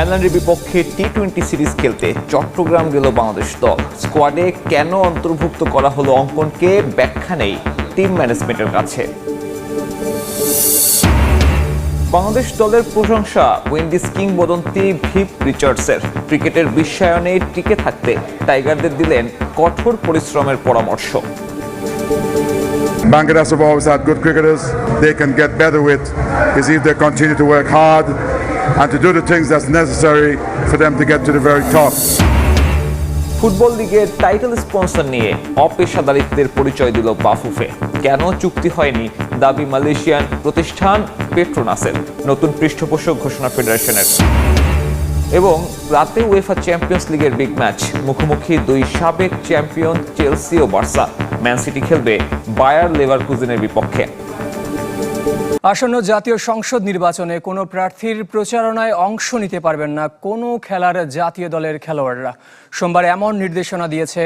আয়ারল্যান্ডের বিপক্ষে T twenty series খেলতে চট্টগ্রাম গেল বাংলাদেশ দল। স্কোয়াডে কেন অন্তর্ভুক্ত করা হলো অঙ্কনকে ব্যাখ্যা নেই টিম ম্যানেজমেন্টের কাছে। বাংলাদেশ দলের প্রশংসা, উইন্ডিজ কিংবদন্তি ভিপ রিচার্ডসের। ক্রিকেটের বিশ্বায়নে টিকে থাকতে টাইগারদের দিলেন কঠোর পরিশ্রমের পরামর্শ। Bangladesh have always had good cricketers. They can get better with, is if they continue to work hard and to do the things that's necessary for them to get to the very top. Football লিগের title sponsor নিয়ে অপেশাদারিত্বের পরিচয় দিল বাফুফে। কেন চুক্তি হয়নি দাবি Malaysian প্রতিষ্ঠান পেট্রোনাসের, নতুন পৃষ্ঠপোষক ঘোষণা ফেডারেশনের। এবং রাতে উয়েফা চ্যাম্পিয়ন্স লিগের বিগ ম্যাচ মুখোমুখি দুই সাবেক চ্যাম্পিয়ন চেলসি ও বার্সা ম্যান সিটি খেলবে বায়ার লেভারকুজেনের বিপক্ষে। আসন্ন জাতীয় সংসদ নির্বাচনে কোনো প্রার্থীর প্রচারণায় অংশ নিতে পারবেন না কোনো খেলার জাতীয় দলের খেলোয়াড়রা। সোমবার এমন নির্দেশনা দিয়েছে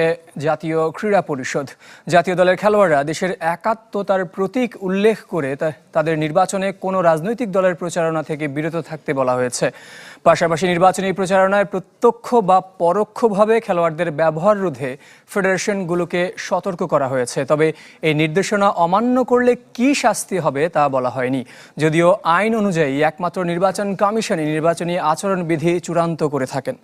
জাতীয় ক্রীড়া পরিষদ। জাতীয় দলের খেলোয়াড়রা দেশের একাত্মতার প্রতীক উল্লেখ করে তাদের নির্বাচনে কোনো রাজনৈতিক দলের প্রচারণা থেকে বিরত থাকতে বলা হয়েছে। পাশাপাশি নির্বাচনী প্রচারণায় প্রত্যক্ষ বা পরোক্ষভাবে খেলোয়াড়দের ব্যবহার রোধে ফেডারেশনগুলোকে সতর্ক করা হয়েছে। তবে এই নির্দেশনা অমান্য করলে কি শাস্তি হবে তা বলা হয়নি। যদিও আইন অনুযায়ী একমাত্র নির্বাচন কমিশনই নির্বাচনী আচরণবিধি চূড়ান্ত করে থাকেন।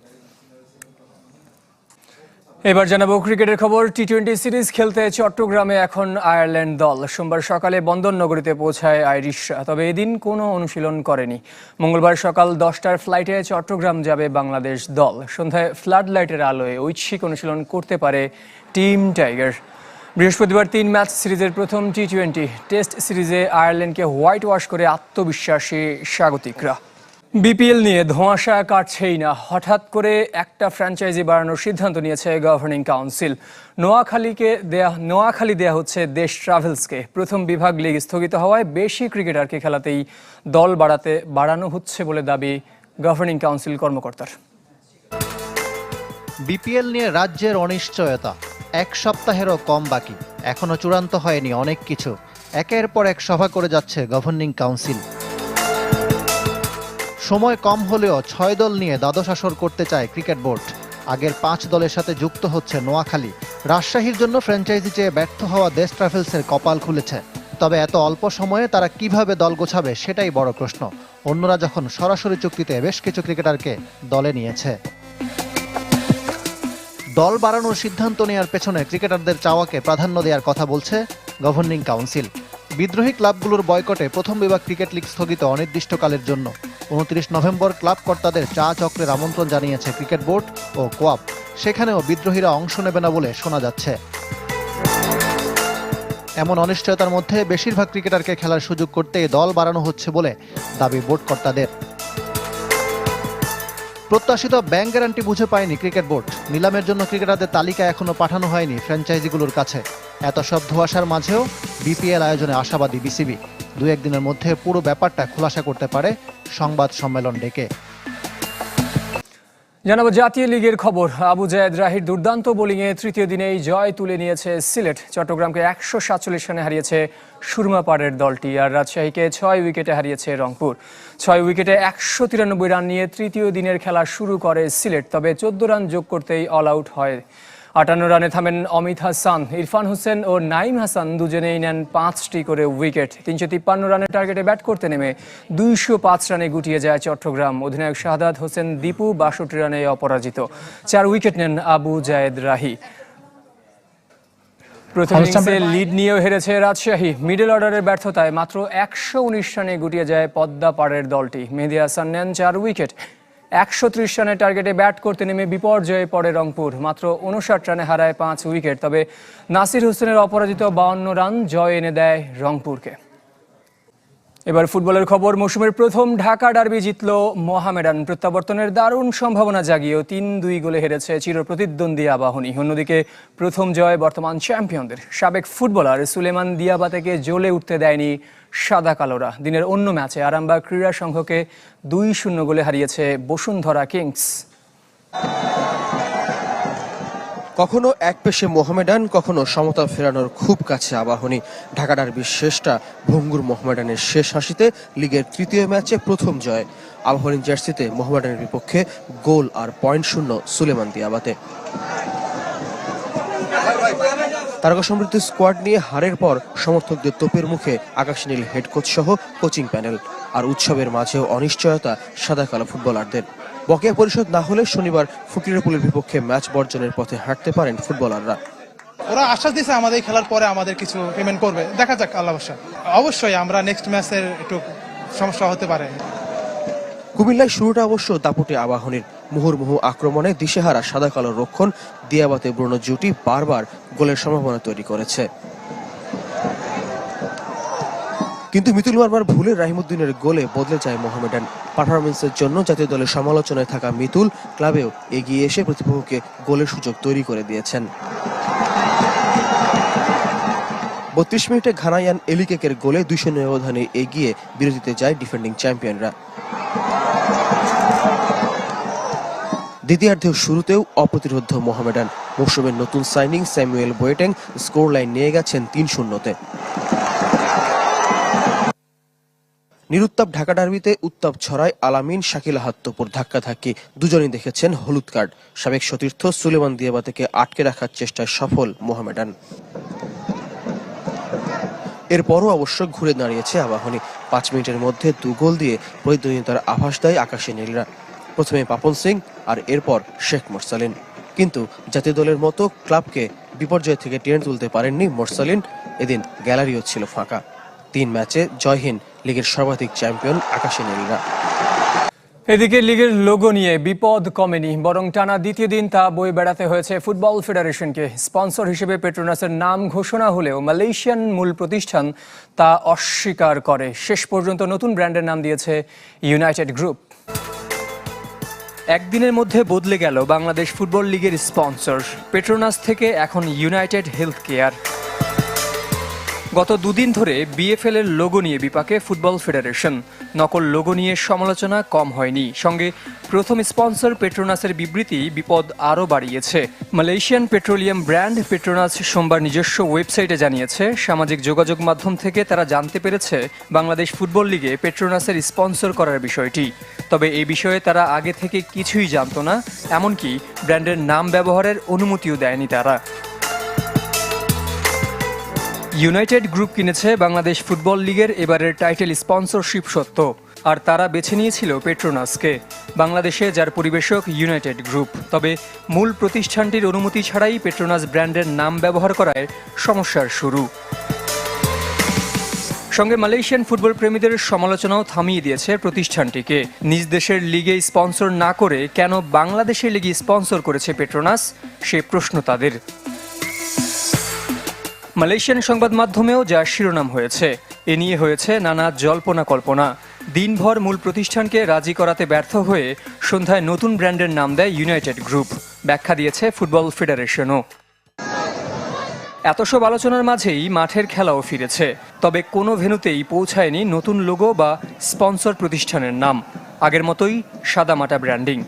এবার জানাব ক্রিকেটের খবর। টি টোয়েন্টি সিরিজ খেলতে চট্টগ্রামে এখন আয়ারল্যান্ড দল। সোমবার সকালে বন্দর নগরীতে পৌঁছায় আইরিশরা। তবে এদিন কোনো অনুশীলন করেনি। মঙ্গলবার সকাল দশটার ফ্লাইটে চট্টগ্রাম যাবে বাংলাদেশ দল। সন্ধ্যায় ফ্লাড লাইটের আলোয় ঐচ্ছিক অনুশীলন করতে পারে টিম টাইগার। বৃহস্পতিবার তিন ম্যাচ সিরিজের প্রথম টি টোয়েন্টি টেস্ট সিরিজে আয়ারল্যান্ডকে হোয়াইট ওয়াশ করে আত্মবিশ্বাসী স্বাগতিকরা। বিপিএল নিয়ে ধোঁয়াশা কাটছেই না। হঠাৎ করে একটা ফ্র্যাঞ্চাইজি বাড়ানোর সিদ্ধান্ত নিয়েছে গভর্নিং কাউন্সিল। নোয়াখালীকে দেয়া, নোয়াখালী দেয়া হচ্ছে দেশ ট্রাভেলসকে। প্রথম বিভাগ লিগ স্থগিত হওয়ায় বেশি ক্রিকেটারকে খেলাতেই দল বাড়াতে, বাড়ানো হচ্ছে বলে দাবি গভর্নিং কাউন্সিল কর্মকর্তার। বিপিএল নিয়ে রাজ্যের অনিশ্চয়তা। এক সপ্তাহেরও কম বাকি। এখনও চূড়ান্ত হয়নি অনেক কিছু। একের পর এক সভা করে যাচ্ছে গভর্নিং কাউন্সিল। সময় কম হলেও ছয় দল নিয়ে দ্বাদশ আসর করতে চায় ক্রিকেট বোর্ড। আগের পাঁচ দলের সাথে যুক্ত হচ্ছে নোয়াখালী। রাজশাহীর জন্য ফ্র্যাঞ্চাইজি চেয়ে ব্যর্থ হওয়া দেশ ট্রাভেলসের কপাল খুলেছে। তবে এত অল্প সময়ে তারা কীভাবে দল গোছাবে সেটাই বড় প্রশ্ন। অন্যরা যখন সরাসরি চুক্তিতে বেশ কিছু ক্রিকেটারকে দলে নিয়েছে। দল বাড়ানোর সিদ্ধান্ত নেওয়ার পেছনে ক্রিকেটারদের চাওয়াকে প্রাধান্য দেওয়ার কথা বলছে গভর্নিং কাউন্সিল। বিদ্রোহী ক্লাবগুলোর বয়কটে প্রথম বিভাগ ক্রিকেট লিগ স্থগিত অনির্দিষ্টকালের জন্য। উনত্রিশ নভেম্বর ক্লাব কর্তাদের চা চক্রের আমন্ত্রণ জানিয়েছে ক্রিকেট বোর্ড ও কোয়াপ সেখানেও বিদ্রোহীরা অংশ নেবে না বলে শোনা যাচ্ছে। এমন অনিশ্চয়তার মধ্যে বেশিরভাগ ক্রিকেটারকে খেলার সুযোগ করতে দল বাড়ানো হচ্ছে বলে দাবি বোর্ড কর্তাদের। প্রত্যাশিত ব্যাংক গ্যারান্টি বুঝে পায়নি ক্রিকেট বোর্ড। নিলামের জন্য ক্রিকেটারদের তালিকা এখনও পাঠানো হয়নি ফ্র্যাঞ্চাইজিগুলোর কাছে। এত সব ধোয়াশার মাঝেও বিপিএল আয়োজনে আশাবাদী বিসিবি। দু একদিনের মধ্যে পুরো ব্যাপারটা খোলাসা করতে পারে সংবাদ সম্মেলন ডেকে। জানাব জাতীয় লিগের খবর। আবু জায়েদ রাহির দুর্দান্ত বোলিংয়ে তৃতীয় দিনেই জয় তুলে নিয়েছে সিলেট। চট্টগ্রামকে একশো সাতচল্লিশ রানে হারিয়েছে সুরমাপাড়ের দলটি আর রাজশাহীকে ছয় উইকেটে হারিয়েছে রংপুর। ছয় উইকেটে একশো তিরানব্বই রান নিয়ে তৃতীয় দিনের খেলা শুরু করে সিলেট, তবে চোদ্দ রান যোগ করতেই অল আউট হয় আটান্ন রানে থামেন অমিত হাসান ইরফান হোসেন ও নাইম হাসান দুজনেই নেন পাঁচটি করে উইকেট। তিনশো তিপ্পান্ন রানের টার্গেটে ব্যাট করতে নেমে দুইশো পাঁচ রানে গুটিয়ে যায় চট্টগ্রাম। অধিনায়ক শাহাদাত হোসেন দীপু বাষট্টি রানে অপরাজিত। চার উইকেট নেন আবু জায়েদ রাহি। প্রথম ইনিংসে লিড নিয়েও হেরেছে রাজশাহী। মিডল অর্ডারের ব্যর্থতায় মাত্র একশো উনিশ রানে গুটিয়ে যায় পদ্মা পাড়ের দলটি। মেহেদি হাসান নেন চার উইকেট। একশো ত্রিশ রানের টার্গেটে ব্যাট করতে নেমে বিপর্যয়ে পড়ে রংপুর। মাত্র উনষাট রানে হারায় পাঁচ উইকেট। তবে নাসির হোসেনের অপরাজিত বাউন্ন রান জয় এনে দেয় রংপুরকে। এবার ফুটবলের খবর, মৌসুমের প্রথম ঢাকা ডার্বি জিতল মোহামেডান। প্রত্যাবর্তনের দারুণ সম্ভাবনা জাগিয়েও তিন দুই গোলে হেরেছে চিরপ্রতিদ্বন্দ্বী আবাহনী। অন্যদিকে প্রথম জয় বর্তমান চ্যাম্পিয়নদের। সাবেক ফুটবলার সুলেমান দিয়াবাতেকে জ্বলে উঠতে দেয়নি সাদা কালোরা। দিনের অন্য ম্যাচে আরামবাগ ক্রীড়া সংঘকে দুই শূন্য গোলে হারিয়েছে বসুন্ধরা কিংস। কখনো এক পেশে মোহামেডান, কখনো সমতা ফেরানোর খুব কাছে আবাহনী। ঢাকা ডার্বির শেষটা ভঙ্গুর মোহামেডানের শেষ হাসিতে লিগের তৃতীয় ম্যাচে প্রথম জয়। আবাহনী জার্সিতে মোহামেডানের বিপক্ষে গোল আর পয়েন্ট শূন্য সুলেমান দিয়াবাতে। তারকা সমৃদ্ধ স্কোয়াড নিয়ে হারের পর সমর্থকদের তোপের মুখে আকাশ নীল হেড কোচ সহ কোচিং প্যানেল। আর উৎসবের মাঝেও অনিশ্চয়তা সাদা কালো ফুটবলারদের। বকেয়া পরিশোধ না হলে শনিবার ফকিরপুলের বিপক্ষে ম্যাচ বর্জনের পথে হাঁটতে পারেন ফুটবলাররা। ওরা আশ্বাস দিয়েছে আমাদের খেলার পরে আমাদের কিছু পেমেন্ট করবে। দেখা যাক আল্লাহ। অবশ্যই আমরা নেক্সট ম্যাচের একটু সমস্যা হতে পারে। কুমিল্লায় শুরুটা অবশ্য দাপুটে আবাহনীর। মুহুর্মুহু আক্রমণে দিশেহারা সাদা কালো রক্ষণ দিয়াবাতে ব্রণ জুটি বারবার গোলের সম্ভাবনা তৈরি করেছে। কিন্তু মিতুল বারবার ভুলে রাহিমুদ্দিনের গোলে বদলে যায় মোহামেডান পারফরমেন্সের জন্য। জাতীয় দলের সমালোচনায় থাকা মিতুল ক্লাবেও এগিয়ে এসে প্রতিপক্ষকে গোলের সুযোগ তৈরি করে দিয়েছেন। বত্রিশ মিনিটে ঘানাইয়ান এলিকেকের গোলে দুইশো ব্যবধানে এগিয়ে বিরতিতে যায় ডিফেন্ডিং চ্যাম্পিয়নরা। দ্বিতীয়ার্ধেও শুরুতেও অপ্রতিরোধ মোহামেডান। মৌসুমের নতুন signing Samuel Boateng score line নিয়ে গেছেন তিন শূন্যতে। নিরুত্তাপ ঢাকা ডার্বিতে উত্তাপ ছড়ায় আলামিন, শাকিল হাত্তপুর ধাক্কাধাক্কি দুজনেই দেখেছেন হলুদ কার্ড। সাবেক সতীর্থ সুলেমান দিয়াবাতেকে আটকে রাখার চেষ্টায় সফল মোহামেডান। এরপরও অবশ্য ঘুরে দাঁড়িয়েছে আবাহনী। পাঁচ মিনিটের মধ্যে দু গোল দিয়ে প্রতিদ্বন্দ্বিতার আভাস দেয় আকাশে নীলরা। প্রথমে পাপন সিং আর এরপর শেখ মোরসালিন। কিন্তু জাতীয় দলের মতো ক্লাবকে বিপর্যয় থেকে টেনে তুলতে পারেননি মোরসালিন। এদিন গ্যালারিও ছিল ফাঁকা। তিন ম্যাচে জয়হীন লিগের সর্বাধিক চ্যাম্পিয়ন আকাশে নীলরা। এদিকে লিগের লোগো নিয়ে বিপদ কমেনি, বরং টানা দ্বিতীয় দিন তা বই বেড়াতে হয়েছে ফুটবল ফেডারেশনকে। স্পন্সর হিসেবে পেট্রোনাসের নাম ঘোষণা হলেও মালয়েশিয়ান মূল প্রতিষ্ঠান তা অস্বীকার করে। শেষ পর্যন্ত নতুন ব্র্যান্ডের নাম দিয়েছে ইউনাইটেড গ্রুপ। একদিনের মধ্যে বদলে গেল বাংলাদেশ ফুটবল লিগের স্পন্সর। পেট্রোনাস থেকে এখন ইউনাইটেড হেলথ কেয়ার। গত দুদিন ধরে বিএফএল এর লোগো নিয়ে বিপাকে ফুটবল ফেডারেশন নকল লোগো নিয়ে সমালোচনা কম হয়নি। সঙ্গে প্রথম স্পন্সর পেট্রোনাসের বিবৃতি বিপদ আরও বাড়িয়েছে। মালয়েশিয়ান পেট্রোলিয়াম ব্র্যান্ড পেট্রোনাস সোমবার নিজস্ব ওয়েবসাইটে জানিয়েছে, সামাজিক যোগাযোগ মাধ্যম থেকে তারা জানতে পেরেছে বাংলাদেশ ফুটবল লিগে পেট্রোনাসের স্পন্সর করার বিষয়টি। তবে এই বিষয়ে তারা আগে থেকে কিছুই জানত না, এমনকি ব্র্যান্ডের নাম ব্যবহারের অনুমতিও দেয়নি তারা। ইউনাইটেড গ্রুপ কিনেছে বাংলাদেশ ফুটবল লিগের এবারের টাইটেল স্পন্সরশিপ সত্য, আর তারা বেছে নিয়েছিল পেট্রোনাসকে, বাংলাদেশে যার পরিবেশক ইউনাইটেড গ্রুপ। তবে মূল প্রতিষ্ঠানটির অনুমতি ছাড়াই পেট্রোনাস ব্র্যান্ডের নাম ব্যবহার করায় সমস্যার শুরু। সঙ্গে মালয়েশিয়ান ফুটবল প্রেমীদের সমালোচনাও থামিয়ে দিয়েছে প্রতিষ্ঠানটিকে। নিজ দেশের লিগে স্পন্সর না করে কেন বাংলাদেশের লিগে স্পন্সর করেছে পেট্রোনাস, সে প্রশ্ন তাদের। মালয়েশিয়ান সংবাদ মাধ্যমেও যা শিরোনাম হয়েছে, এ নিয়ে হয়েছে নানা জল্পনা কল্পনা। দিনভর মূল প্রতিষ্ঠানকে রাজি করাতে ব্যর্থ হয়ে সন্ধ্যায় নতুন ব্র্যান্ডের নাম দেয় ইউনাইটেড গ্রুপ। ব্যাখ্যা দিয়েছে ফুটবল ফেডারেশনও। এত সব আলোচনার মাঝেই মাঠের খেলাও ফিরেছে, তবে কোনো ভেন্যুতেই পৌঁছায়নি নতুন লোগো বা স্পন্সর প্রতিষ্ঠানের নাম। আগের মতোই সাদামাটা ব্র্যান্ডিং।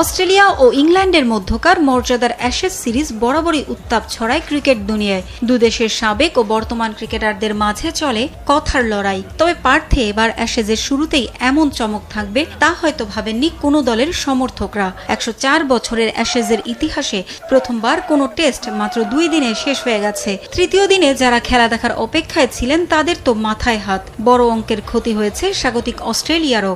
অস্ট্রেলিয়া ও ইংল্যান্ডের মধ্যকার মর্যাদার অ্যাশেজ সিরিজ বরাবরই উত্তাপ ছড়ায় ক্রিকেট দুনিয়ায়। দুদেশের সাবেক ও বর্তমান ক্রিকেটারদের মাঝে চলে কথার লড়াই। তবে পার্থে এবার অ্যাশেজের শুরুতেই এমন চমক থাকবে, তা হয়তো ভাবেননি কোনো দলের সমর্থকরা। একশো চার বছরের অ্যাশেজের ইতিহাসে প্রথমবার কোনো টেস্ট মাত্র দুই দিনে শেষ হয়ে গেছে। তৃতীয় দিনে যারা খেলা দেখার অপেক্ষায় ছিলেন, তাদের তো মাথায় হাত। বড় অঙ্কের ক্ষতি হয়েছে স্বাগতিক অস্ট্রেলিয়ারও।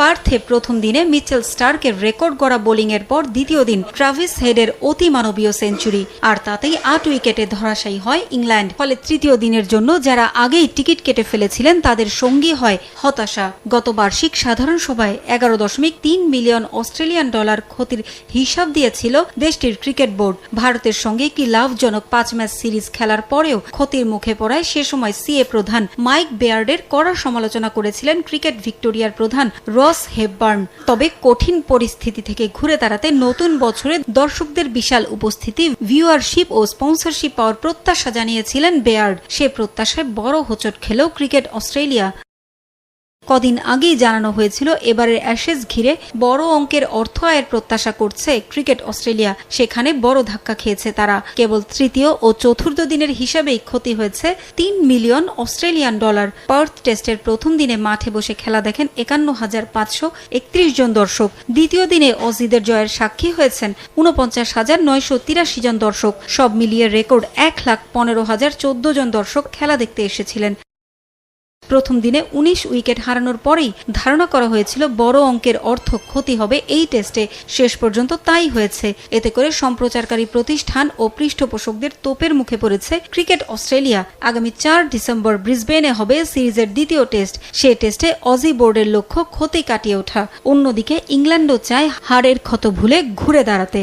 পার্থে প্রথম দিনে মিচেল স্টার্কের রেকর্ড গড়া বোলিংয়ের পর দ্বিতীয় দিন ট্রাভিস হেডের অতি মানবীয় সেঞ্চুরি। আর তাতেই আট উইকেটে ধরাশায়ী হয় ইংল্যান্ড। ফলে তৃতীয় দিনের জন্য যারা আগেই টিকিট কেটে ফেলেছিলেন, তাদের সঙ্গী হয় হতাশা। গত বার্ষিক সাধারণ সভায় এগারো দশমিক তিন মিলিয়ন অস্ট্রেলিয়ান ডলার ক্ষতির হিসাব দিয়েছিল দেশটির ক্রিকেট বোর্ড। ভারতের সঙ্গে একটি লাভজনক পাঁচ ম্যাচ সিরিজ খেলার পরেও ক্ষতির মুখে পড়ায় সে সময় সিএ প্রধান মাইক বেয়ার্ডের কড়া সমালোচনা করেছিলেন ক্রিকেট ভিক্টোরিয়ার প্রধান রস হেপবার্ন তবে কঠিন পরিস্থিতি থেকে ঘুরে দাঁড়াতে নতুন বছরে দর্শকদের বিশাল উপস্থিতি, ভিউয়ারশিপ ও স্পন্সরশিপ পাওয়ার প্রত্যাশা জানিয়েছিলেন বেয়ার্ড। সে প্রত্যাশায় বড় হোচট খেলেও ক্রিকেট অস্ট্রেলিয়া কদিন আগেই জানানো হয়েছিল, এবারের অ্যাশেজ ঘিরে বড় অঙ্কের অর্থ আয়ের প্রত্যাশা করছে ক্রিকেট অস্ট্রেলিয়া। সেখানে বড় ধাক্কা খেয়েছে তারা। কেবল তৃতীয় ও চতুর্থ দিনের হিসাবেই ক্ষতি হয়েছে তিন মিলিয়ন অস্ট্রেলিয়ান ডলার। পার্থ টেস্টের প্রথম দিনে মাঠে বসে খেলা দেখেন একান্ন হাজার পাঁচশো একত্রিশ জন দর্শক। দ্বিতীয় দিনে অজিদের জয়ের সাক্ষী হয়েছেন উনপঞ্চাশ হাজার নয়শো তিরাশি জন দর্শক। সব মিলিয়ে রেকর্ড এক লাখ পনেরো হাজার চোদ্দ জন দর্শক খেলা দেখতে এসেছিলেন। প্রথম দিনে উনিশ উইকেট হারানোর পরেই ধারণা করা হয়েছিল বড় অঙ্কের অর্থ ক্ষতি হবে এই টেস্টে। শেষ পর্যন্ত তাই হয়েছে। এতে করে সম্প্রচারকারী প্রতিষ্ঠান ও পৃষ্ঠপোষকদের তোপের মুখে পড়েছে ক্রিকেট অস্ট্রেলিয়া। আগামী চার ডিসেম্বর ব্রিসবেনে হবে সিরিজের দ্বিতীয় টেস্ট। সে টেস্টে অজি বোর্ডের লক্ষ্য ক্ষতি কাটিয়ে ওঠা। অন্যদিকে ইংল্যান্ডও চায় হারের ক্ষত ভুলে ঘুরে দাঁড়াতে।